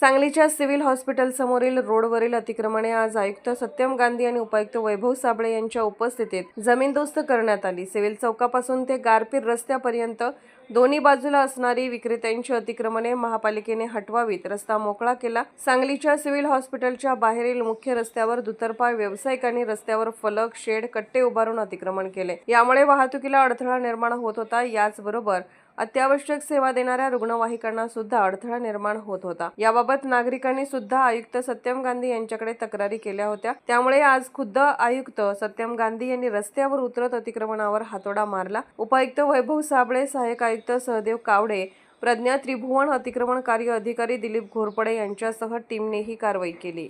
सांगलीच्या civil hospital समोरील रोडवरील अतिक्रमणे आज आयुक्त सत्यम गांधी आणि उपायुक्त वैभव साबळे यांच्या उपस्थितीत जमीनदोस्त करण्यात आली. सिव्हिल चौकापासून ते गारपीर रस्त्यापर्यंत दोन्ही बाजूला असणारी विक्रेत्यांची अतिक्रमणे महापालिकेने हटवावीत. रस्ता मोकळा केला. सांगलीच्या सिव्हिल हॉस्पिटलच्या बाहेरील मुख्य रस्त्यावर दुतर्फा व्यावसायिकांनी रस्त्यावर फलक शेड कट्टे उभारून अतिक्रमण केले. यामुळे वाहतुकीला अडथळा निर्माण होत होता. याचबरोबर अत्यावश्यक सेवा देणाऱ्या रुग्णवाहिकांना सुद्धा अडथळा निर्माण होत होता. याबाबत नागरिकांनी सुद्धा आयुक्त सत्यम गांधी यांच्याकडे तक्रारी केल्या होत्या. त्यामुळे आज खुद्द आयुक्त सत्यम गांधी यांनी रस्त्यावर उतरत अतिक्रमणावर हातोडा मारला. उपायुक्त वैभव साबळे सहाय्यक आयुक्त सहदेव कावडे प्रज्ञा त्रिभुवन अतिक्रमण कार्य अधिकारी दिलीप घोरपडे यांच्यासह टीमने ही कारवाई केली.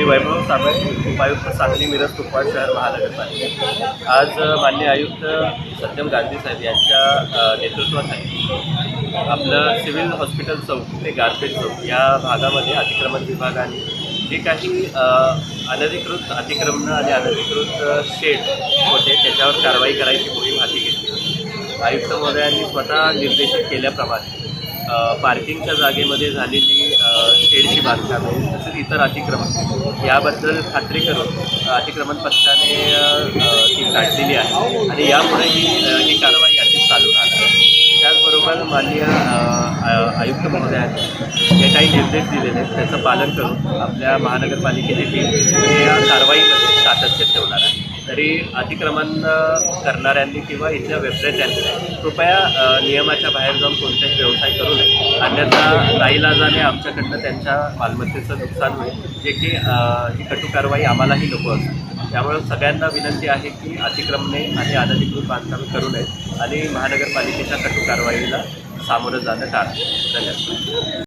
मी वैभव साबळे उपायुक्त सांगली मिरज कुपवाड शहर महानगरपालिका. आज मान्य आयुक्त सत्यम गांधी साहेब यांच्या नेतृत्वाखाली आपलं सिव्हिल हॉस्पिटल चौक ते गारपेट चौक या भागामध्ये अतिक्रमण विभागाने जे काही अनधिकृत अतिक्रमणं आणि अनधिकृत शेड होते त्याच्यावर कारवाई करायची मोहीम हाती घेतली. होती आयुक्त महोदयांनी स्वतः निर्देशित केल्याप्रमाणे पार्किंगच्या जागेमध्ये झालेली अ, शेडची बांधकामे तसेच इतर अतिक्रमण. याबद्दल खात्री करून अतिक्रमण पथकाने ती काढलेली आहे. आणि यामुळे ही ही कारवाई अशीच चालू राहणार. आहे त्याचबरोबर माननीय आयुक्त महोदयांनी जे काही निर्देश दिलेले आहेत त्याचं पालन करून आपल्या महानगरपालिकेची टीम या कारवाईमध्ये सातत्य ठेवणार आहे. तरी अतिक्रमण करणाऱ्यांनी किंवा इथल्या विक्रेत्यांनी कृपया नियमाच्या बाहेर जाऊन कोणताही व्यवसाय करू नये. अन्यथा नाईलाजाने आमच्याकडनं त्यांच्या मालमत्तेचं नुकसान होईल. जे की ही कटू कारवाई आम्हालाही नको असते त्यामुळे सगळ्यांना विनंती आहे की अतिक्रमणे आणि अनधिकृत बांधकामे करू नयेत आणि महानगरपालिकेच्या कटू कारवाईला सामोरं जाणं टाळा. धन्यवाद.